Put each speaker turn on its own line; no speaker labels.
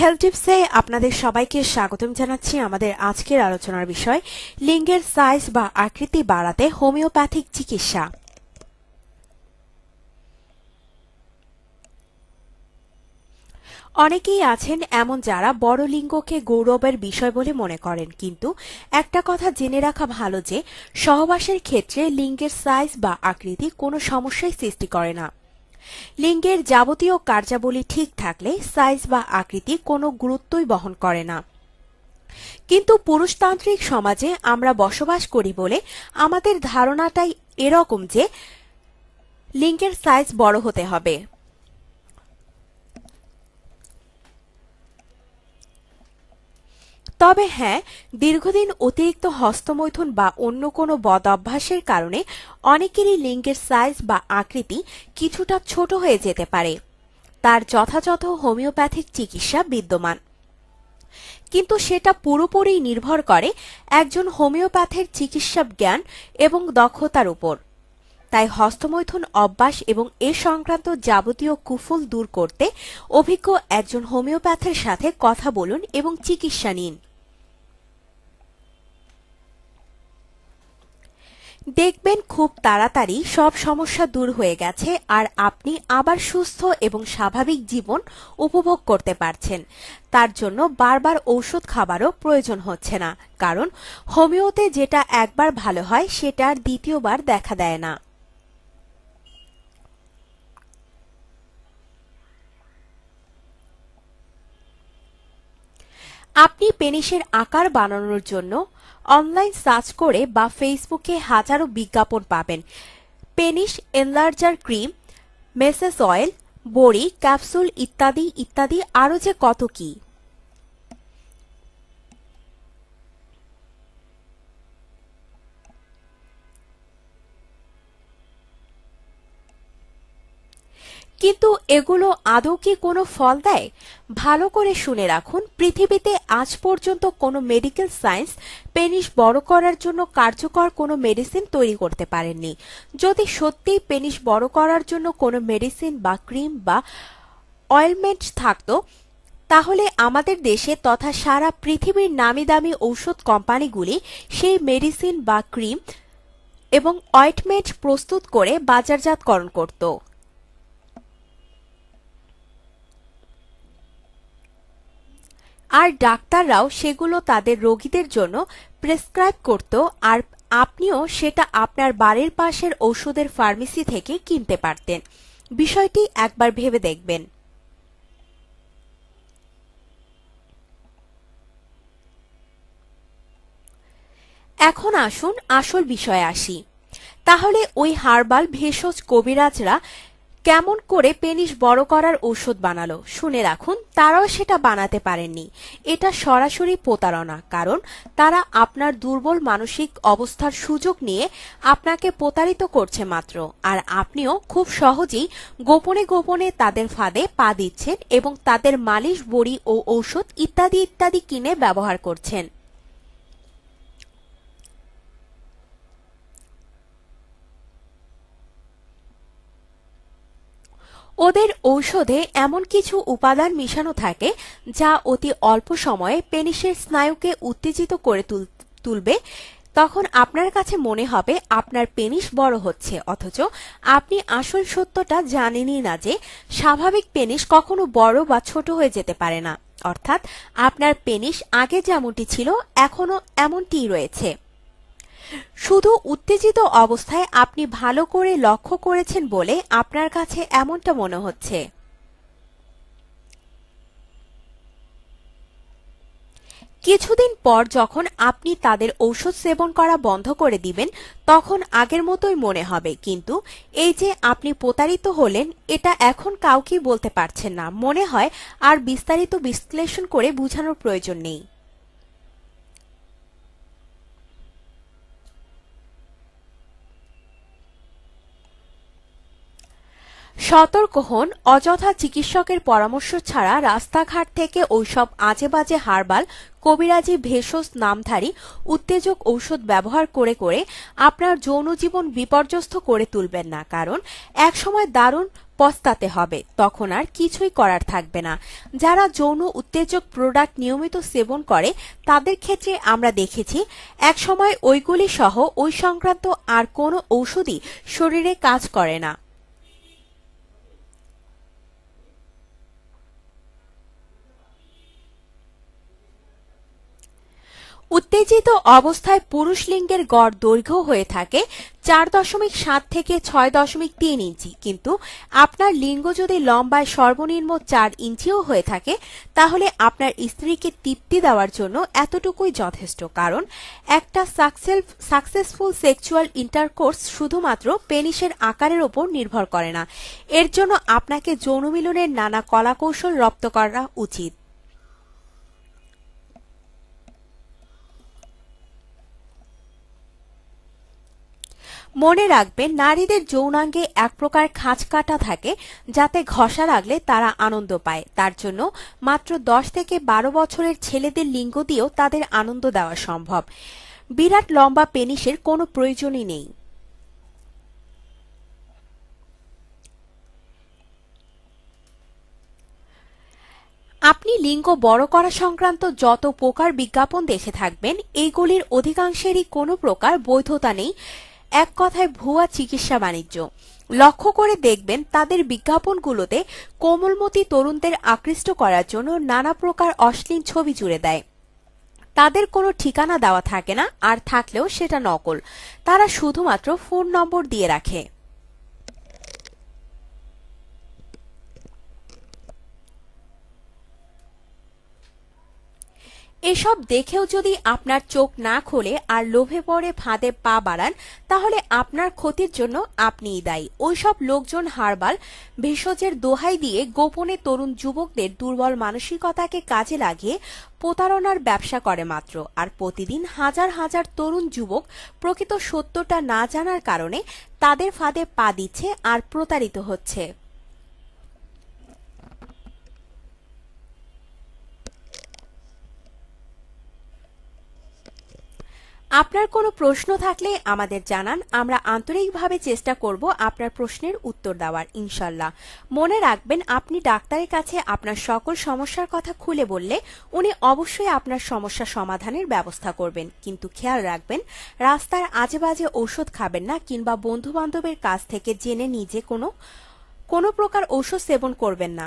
Health টিপসে আপনাদের সবাইকে স্বাগতম জানাচ্ছি আমাদের আজকের আলোচনার বিষয়, লিঙ্গের সাইজ বা আকৃতি বাড়াতে হোমিওপ্যাথিক চিকিৎসা। অনেকেই আছেন এমন যারা বড় লিঙ্গকে গৌরবের বিষয় বলে মনে করেন, কিন্তু একটা কথা জেনে রাখা ভালো যে, সহবাসের ক্ষেত্রে লিঙ্গের সাইজ বা আকৃতি কোনো সমস্যাই সৃষ্টি করে না। লিঙ্গের যাবতীয় কার্যাবলী ঠিক থাকলে সাইজ বা আকৃতি কোনো গুরুত্বই বহন করে না। কিন্তু পুরুষতান্ত্রিক সমাজে আমরা বসবাস করি বলে আমাদের ধারণাটাই এরকম যে লিঙ্গের সাইজ বড় হতে হবে। তবে হ্যাঁ দীর্ঘদিন অতিরিক্ত হস্তমৈথুন বা অন্য কোনো বদ অভ্যাসের কারণে অনেকেরই লিঙ্গের সাইজ বা আকৃতি কিছুটা ছোট হয়ে যেতে পারে। তার যথাযথ হোমিওপ্যাথিক চিকিৎসা বিদ্যমান। কিন্তু সেটা পুরোপুরি নির্ভর করে একজন হোমিওপ্যাথের চিকিৎসা জ্ঞান এবং দক্ষতার উপর। তাই হস্তমৈথুন অভ্যাস এবং এ সংক্রান্ত যাবতীয় কুফল দূর করতে অভিজ্ঞ একজন হোমিওপ্যাথের সাথে কথা বলুন এবং চিকিৎসা নিন। দেখবেন খুব তাড়াতাড়ি সব সমস্যা দূর হয়ে গেছে আর আপনি আবার সুস্থ এবং স্বাভাবিক জীবন উপভোগ করতে পারছেন। তার জন্য বারবার ঔষধ খাবারও প্রয়োজন হচ্ছে না। কারণ হোমিওতে যেটা একবার ভালো হয়, সেটা আর দ্বিতীয়বার দেখা দেয় না। আপনি পেনিসের আকার বানানোর জন্য অনলাইন সার্চ করে বা ফেসবুকে হাজারো বিজ্ঞাপন পাবেন। পেনিস এনলার্জার ক্রিম মেসেস অয়েল বড়ি ক্যাপসুল ইত্যাদি ইত্যাদি আরও যে কত কি। কিন্তু এগুলো আদৌ কি কোনো ফল দেয়? ভালো করে শুনে রাখুন, পৃথিবীতে আজ পর্যন্ত কোনো মেডিকেল সায়েন্স পেনিস বড় করার জন্য কার্যকর কোনো মেডিসিন তৈরি করতে পারেননি। যদি সত্যিই পেনিস বড় করার জন্য কোনো মেডিসিন বা ক্রিম বা অয়েলমেন্ট থাকতো, তাহলে আমাদের দেশে তথা সারা পৃথিবীর নামি দামি ঔষধ কোম্পানিগুলি সেই মেডিসিন বা ক্রিম এবং অয়েন্টমেন্ট প্রস্তুত করে বাজারজাতকরণ করত। আর ডাক্তাররাও সেগুলো তাদের রোগীদের জন্য প্রেসক্রাইব করত, আর আপনিও সেটা আপনার বাড়ির পাশের ঔষধের ফার্মেসি থেকে কিনতে পারতেন। বিষয়টি একবার ভেবে দেখবেন। এখন আসুন আসল বিষয়ে আসি। তাহলে ওই হার্বাল ভেষজ কবিরাজরা কেমন করে পেনিস বড় করার ঔষধ বানালো? শুনে রাখুন, তারাও সেটা বানাতে পারেননি। এটা সরাসরি প্রতারণা, কারণ তারা আপনার দুর্বল মানসিক অবস্থার সুযোগ নিয়ে আপনাকে প্রতারিত করছে মাত্র, আর আপনিও খুব সহজেই গোপনে গোপনে তাদের ফাঁদে পা দিচ্ছেন এবং তাদের মালিশ, বড়ি ও ঔষধ ইত্যাদি ইত্যাদি কিনে ব্যবহার করছেন। ওদের ঔষধে এমন কিছু উপাদান মিশানো থাকে যা অতি অল্প সময়ে পেনিসের স্নায়ুকে উত্তেজিত করে তুলবে। তখন আপনার কাছে মনে হবে আপনার পেনিস বড় হচ্ছে, অথচ আপনি আসল সত্যটা জানেনই না যে স্বাভাবিক পেনিস কখনো বড় বা ছোট হয়ে যেতে পারে না। অর্থাৎ আপনার পেনিস আগে যেমনটি ছিল এখনও এমনটিই রয়েছে। শুধু উত্তেজিত অবস্থায় আপনি ভালো করে লক্ষ্য করেছেন বলে আপনার কাছে এমনটা মনে হচ্ছে। কিছুদিন পর যখন আপনি তাদের ঔষধ সেবন করা বন্ধ করে দিবেন, তখন আগের মতোই মনে হবে। কিন্তু এই যে আপনি প্রতারিত হলেন, এটা এখন কাউকেই বলতে পারছেন না। মনে হয় আর বিস্তারিত বিশ্লেষণ করে বোঝানোর প্রয়োজন নেই। সতর্ক হন, অযথা চিকিৎসকের পরামর্শ ছাড়া রাস্তাঘাট থেকে ওইসব আজেবাজে হার্বাল, কবিরাজি ভেষজ নামধারী, উত্তেজক ঔষধ ব্যবহার করে করে আপনার যৌন জীবন বিপর্যস্ত করে তুলবেন না। কারণ, একসময় দারুণ পস্তাতে হবে, তখন আর কিছুই করার থাকবে না। যারা যৌন উত্তেজক প্রোডাক্ট নিয়মিত সেবন করে, তাদের ক্ষেত্রে আমরা দেখেছি, একসময় ওইগুলি সহ ওই সংক্রান্ত আর কোনো ঔষধই শরীরে কাজ করে না। উত্তেজিত অবস্থায় পুরুষ লিঙ্গের গড় দৈর্ঘ্য হয়ে থাকে চার দশমিক সাত থেকে ছয় দশমিক তিন ইঞ্চি। কিন্তু আপনার লিঙ্গ যদি লম্বায় সর্বনিম্ন চার ইঞ্চিও হয়ে থাকে, তাহলে আপনার স্ত্রীকে তৃপ্তি দেওয়ার জন্য এতটুকুই যথেষ্ট। কারণ একটা সাকসেসফুল সেক্সুয়াল ইন্টারকোর্স শুধুমাত্র পেনিসের আকারের ওপর নির্ভর করে না। এর জন্য আপনাকে যৌন মিলনের নানা কলাকৌশল রপ্ত করা উচিত। মনে রাখবেন, নারীদের যৌনাঙ্গে এক প্রকার খাঁচ কাটা থাকে যাতে ঘষা লাগলে তারা আনন্দ পায়। তার জন্য মাত্র দশ থেকে বারো বছরের ছেলেদের লিঙ্গ দিয়েও তাদের আনন্দ দেওয়া সম্ভব। বিরাট লম্বা পেনিসের কোনো প্রয়োজনই নেই। আপনি লিঙ্গ বড় করা সংক্রান্ত যত প্রকার বিজ্ঞাপন দেখে থাকবেন, এইগুলির অধিকাংশেরই কোনো প্রকার বৈধতা নেই। এক কথায় ভুয়া চিকিৎসা বাণিজ্য। লক্ষ্য করে দেখবেন তাদের বিজ্ঞাপনগুলোতে কোমলমতি তরুণদের আকৃষ্ট করার জন্য নানা প্রকার অশ্লীল ছবি জুড়ে দেয়। তাদের কোনো ঠিকানা দেওয়া থাকে না, আর থাকলেও সেটা নকল। তারা শুধুমাত্র ফোন নম্বর দিয়ে রাখে। এসব দেখেও যদি আপনার চোখ না খোলে আর লোভে পড়ে ফাঁদে পা বাড়ান, তাহলে আপনার ক্ষতির জন্য আপনিই দায়ী। ওইসব লোকজন হারবাল, ভেষজের দোহাই দিয়ে গোপনে তরুণ যুবকদের দুর্বল মানসিকতাকে কাজে লাগিয়ে প্রতারণার ব্যবসা করে মাত্র। আর প্রতিদিন হাজার হাজার তরুণ যুবক প্রকৃত সত্যটা না জানার কারণে তাদের ফাঁদে পা দিচ্ছে আর প্রতারিত হচ্ছে। আপনার কোনো প্রশ্ন থাকলে আমাদের জানান। আমরা আন্তরিকভাবে চেষ্টা করব আপনার প্রশ্নের উত্তর দেওয়ার, ইনশাল্লাহ। মনে রাখবেন, আপনি ডাক্তারের কাছে আপনার সকল সমস্যার কথা খুলে বললে উনি অবশ্যই আপনার সমস্যা সমাধানের ব্যবস্থা করবেন। কিন্তু খেয়াল রাখবেন, রাস্তার আজে বাজে ঔষধ খাবেন না কিংবা বন্ধু বান্ধবের কাছ থেকে জেনে নিজে কোনো কোনো প্রকার ঔষধ সেবন করবেন না।